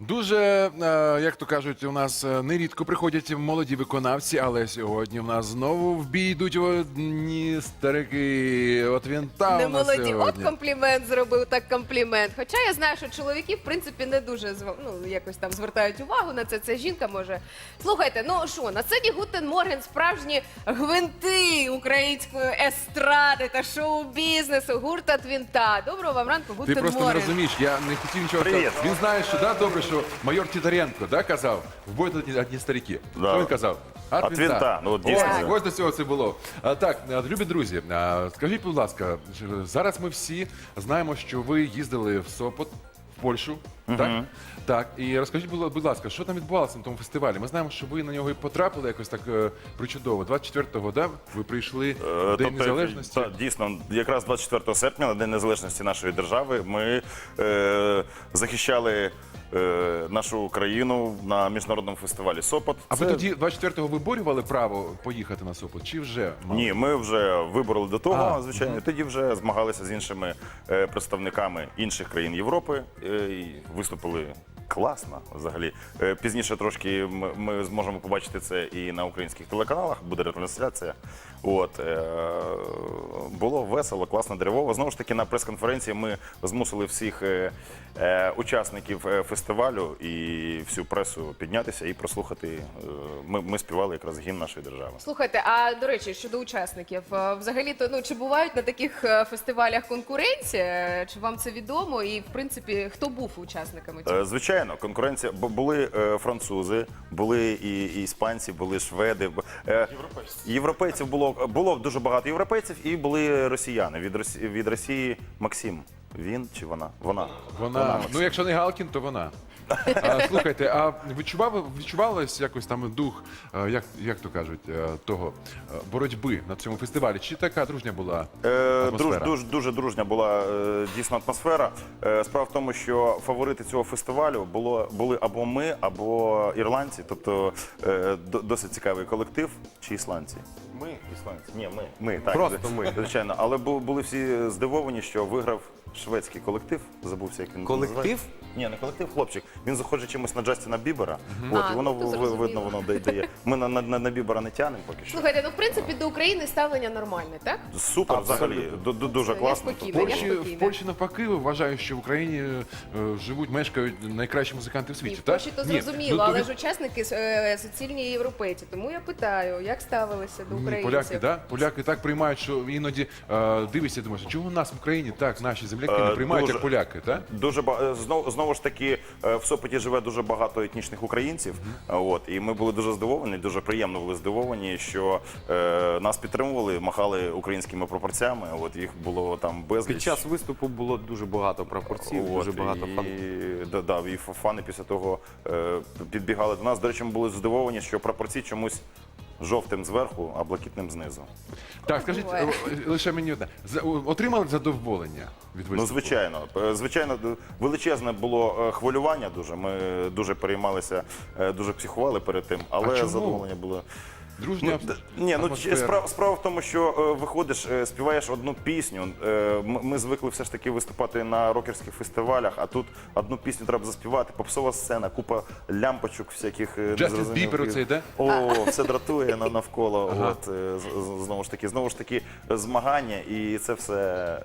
Дуже, е, як то кажуть, у нас е, нерідко приходять молоді виконавці, але сьогодні в нас знову в бій йдуть одні старики. От він там Не у нас молоді. От комплімент зробив так комплімент. Хоча я знаю, що чоловіки, в принципі, не дуже ну, якось там звертають увагу на це. Це жінка може. Слухайте, ну що, на сцені Гутен Морген справжні гвинти української естради та шоу-бізнесу. Гурта Твінта. Доброго вам ранку, Ти Гутен просто не розумієш, я не хотів нічого сказати. Він знає, що да, добре, що майор Тітаренко да, казав, в бой одні, одні старики. Да. Що він казав? От винта. Ну, от дійсно. Ось, ось до цього це було. А, так, а, любі друзі, а, скажіть, будь ласка, ж- зараз ми всі знаємо, що ви їздили в Сопот, в Польщу. Так? так, і розкажіть, будь будь ласка, що там відбувалося на тому фестивалі? Ми знаємо, що ви на нього і потрапили якось так е, причудово. 24-го, да? ви прийшли в Е, День Незалежності. та, дійсно, якраз 24 серпня, на День Незалежності нашої держави, ми е, захищали е, нашу країну на міжнародному фестивалі Сопот. А ви Це- тоді 24-го виборювали право поїхати на Сопот? Чи вже мали? Ні, ми вже вибороли до того, А, звичайно. і Тоді вже змагалися з іншими е, представниками інших країн Європи е, і виступили класно взагалі. Е, пізніше трошки ми, ми зможемо побачити це і на українських телеканалах, буде ретрансляція. От е, було весело, класно, деревово. Знову ж таки, на прес-конференції ми змусили всіх е, е, учасників е, фестивалю і всю пресу піднятися і прослухати. е, Ми, ми співали якраз гімн нашої держави. Слухайте, а до речі, щодо учасників, е, взагалі то ну чи бувають на таких е, фестивалях конкуренція? Чи вам це відомо? І в принципі, хто був учасниками цього? Е, Звичайно, конкуренція, бо були е, французи, були і, і іспанці, були шведи. е, Європейців було було дуже багато європейців, і були росіяни. Від Росії, від Росії Максим. Він чи вона? Вона. Вона, ну якщо не Галкін, то вона. А, слухайте, а відчував, відчувалось якось там дух, е, як, як то кажуть, е, того е, боротьби на цьому фестивалі? Чи така дружня була Е, атмосфера? дуже, дуже дружня була е, дійсно атмосфера. Е, Справа в тому, що фаворити цього фестивалю було, були або ми, або ірландці, тобто е, до- досить цікавий колектив. Чи ісландці? Ми, ісландці. Ні, ми. Ми, так. Просто ми. Звичайно. Але бу- були всі здивовані, що виграв шведський колектив. Забувся, як він Колектив? називається. Ні, не колектив, хлопчик. Він заходить чимось на Джастіна Бібера. От, А, і воно ну, ви- зрозуміло. видно, воно дає- дає. Ми на, на, на, на Бібера не тягнемо поки що. Слухайте, ну в принципі до України ставлення нормальне, так? Супер, взагалі. Ду- ду- Дуже Я класно. спокійна, В я Польщі, в. Польщі навпаки вважаю, що в Україні е, живуть, мешкають найкращі музиканти в Ні, світі. в так? Польщі то Ні, зрозуміло, ну, але ви- ж учасники е, суцільні європейці. Тому я питаю, як ставилися до Ні, українців? поляки, да? поляки так приймають, що іноді е, дивишся, думаєш, чого нас в Україні так наші земляки не Е, приймають, дуже. як поляки, так? Дуже ба- е, знову, знову ж таки е, в Сопоті живе дуже багато етнічних українців. Е, От і ми були дуже здивовані, дуже приємно були здивовані, що е, нас підтримували, махали українськими пропорцями. От їх було там безліч. Під час виступу було дуже багато прапорців, От, дуже багато і, фан. да, да, і фани після того е, підбігали до нас. До речі, ми були здивовані, що прапорці чомусь жовтим зверху, а блакитним знизу. Так, скажіть, буває. е, лише мені одне. За- Отримали задоволення від виступу? Ну, звичайно, Е, звичайно, д- величезне було е, хвилювання. Дуже ми дуже переймалися, е, дуже психували перед тим, але чому? задоволення було. Дружня Ну, д- ні, ну атмосфера. справа, справа в тому, що е, виходиш, е, співаєш одну пісню. Е, м- ми звикли все ж таки виступати на рокерських фестивалях, а тут одну пісню треба заспівати. Попсова сцена, купа лямпочок всяких. е, Джастін незрозумілих. Бібер оцей, да? О, все дратує на- навколо. От е, з- з- знову ж таки, знову ж таки, змагання, і це все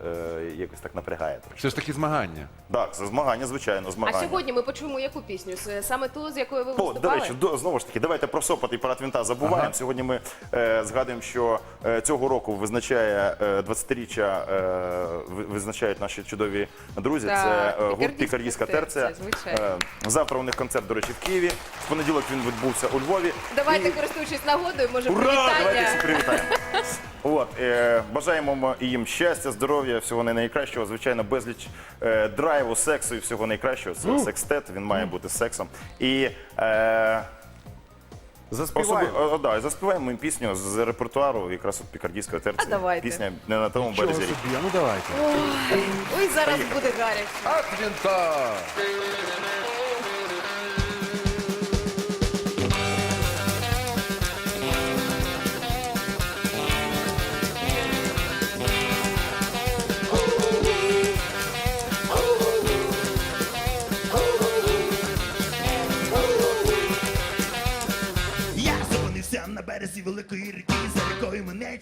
е, якось так напрягає. трошки. Все ж таки змагання. Так, це змагання, звичайно, А сьогодні ми почуємо яку пісню? С- Саме ту, з якою ви О, виступали? до речі, до, знову ж таки, давайте про Сопот і про Твінта забуваємо. Ага. Сьогодні ми е, згадуємо, що е, цього року визначає е, 20-річчя, е, визначають наші чудові друзі. Так, Це е, гурт «Пікардійська Пікардійська терця. терця», звичайно. Е, завтра у них концерт, до речі, в Києві. В понеділок він відбувся у Львові. Давайте, І- користуючись нагодою, може Ура! Давайте привітання. всі привітаємо. От, е, бажаємо ми їм щастя, здоров'я, всього найкращого. Звичайно, безліч е, драйву, сексу і всього найкращого. Це секстет, він має бути сексом. І е, Заспіваємо. особи- о, да, заспіваємо їм пісню з репертуару якраз от пікардійської терції. А давайте. Пісня не на тому Чого березі. собі, а ну давайте. Ой, зараз буде гаряче. Атвінта!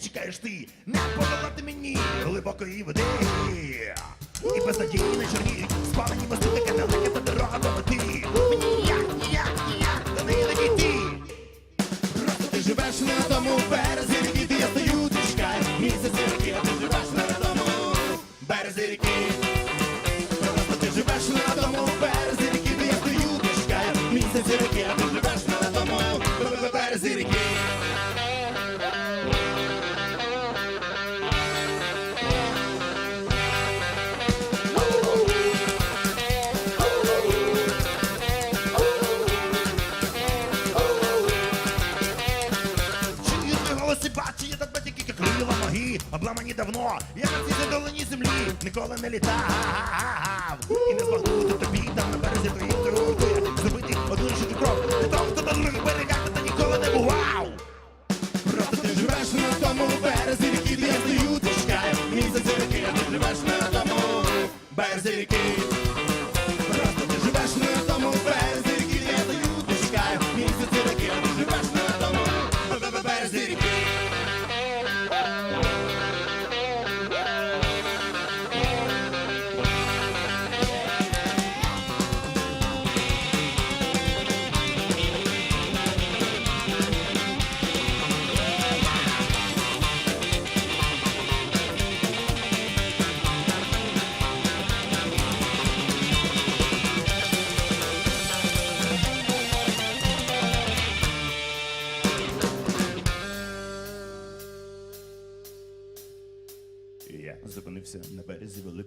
Чекаєш ти, не подолати мені глибокої води. І без надії на чорні, спалені мости, така далека та дорога до мети. Ніяк, ніяк, ніяк до неї не дійти. Просто ти живеш не на тому березі ріки, де я стою, ти чекаю місяці роки, а ти живеш не на тому березі ріки. Просто ти живеш не на тому березі ріки, де я стою, ти чекаю місяці роки, а ти обламані давно, я на цій задоленій землі ніколи не літав. І не збагнути тобі там на березі твої дорогою, зробити одну лише кров Ти того, хто на других берегах та ніколи не бував. Просто ти живеш на тому березі ріки, я стою, ти чекаю місяці роки, ти живеш на тому березі ріки.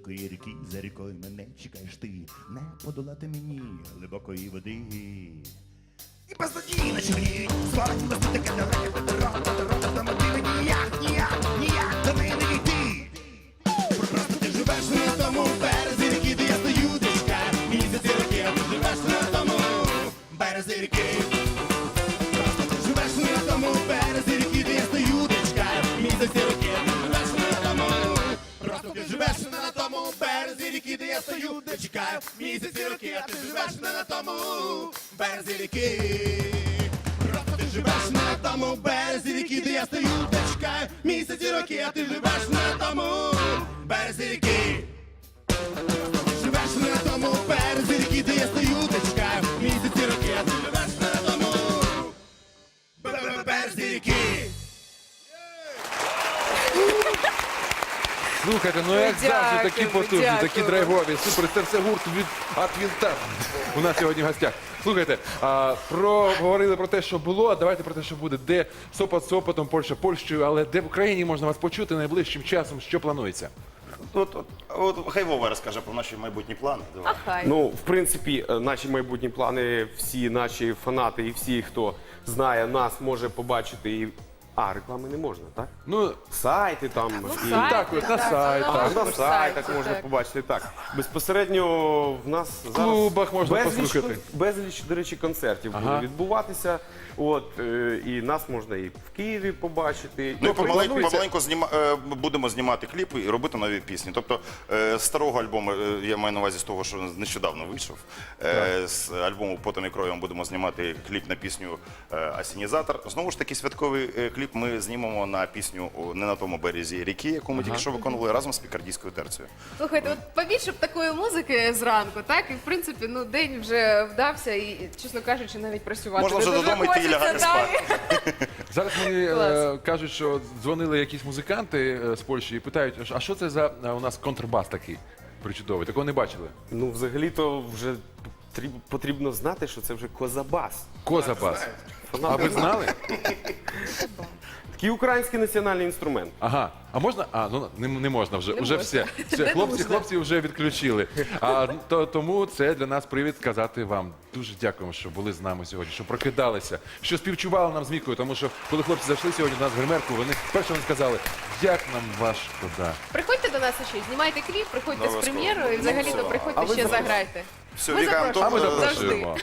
Великої ріки, за рікою мене чекаєш ти, не подолати мені глибокої води. І без надії на чорні, звалені стою, де чекаю місяці роки, а ти живеш не на тому березі ріки. Просто ти живеш на тому березі ріки, де я стою, де чекаю місяці роки, а ти живеш на тому березі ріки. Слухайте, ну як Дякую, завжди, такі потужні, дякую. такі драйвові. Супер, це все гурт від Атвінта. У нас сьогодні в гостях. Слухайте, а, про говорили про те, що було. а Давайте про те, що буде. Де Сопот Сопотом, Польща Польщею, але де в Україні можна вас почути найближчим часом, що планується? От, от, от хай Вова розкаже про наші майбутні плани. Давай. Ахай. Ну, в принципі, е, наші майбутні плани, всі наші фанати і всі, хто знає нас, може побачити і. А, реклами не можна, так? Ну, Сайти там і сайт. так, от на сайтах. на Так, на сайтах можна так. побачити так. Безпосередньо в нас зараз клубах можна безліч, послухати. кон- безліч, до речі, концертів Ага. буде відбуватися. От е, і нас можна і в Києві побачити. Ну і І помаленьку, планується- помаленьку зніма, е, будемо знімати кліпи і робити нові пісні. Тобто е, з старого альбому, е, я маю на увазі з того, що нещодавно вийшов. Е, з альбому Потом і кров'ям будемо знімати кліп на пісню е, Асінізатор. Знову ж таки, святковий е, кліп ми знімемо на пісню о, Не на тому березі ріки, яку ми тільки що виконували разом з пікардійською терцією. Слухайте, от побільше б такої музики зранку, так? І в принципі, ну день вже вдався, і, чесно кажучи, навіть працювати. Можна не вже дуже додому йти і хочеться лягати далі. Зараз мені Клас. е, кажуть, що дзвонили якісь музиканти е, з Польщі і питають, а що це за е, у нас контрбас такий причудовий? Такого не бачили. Ну, взагалі-то вже потріб- потрібно знати, що це вже козабас. Козабас. А ви знали? Такий український національний інструмент. Ага. А можна? А, ну не, не можна вже. Не вже можна. все. все. Не Хлопці, хлопці вже відключили. А, то, тому це для нас привід сказати вам. Дуже дякуємо, що були з нами сьогодні, що прокидалися, що співчували нам з Мікою, тому що коли хлопці зайшли сьогодні до нас в гримерку, вони перше вони сказали, як нам важко, да. Приходьте до нас ще, знімайте кліп, приходьте з прем'єрою і взагалі то Ну, приходьте ще заграйте. Все, Ми Віка запрошуємо. А ми Антон, Завжди. запрошуємо.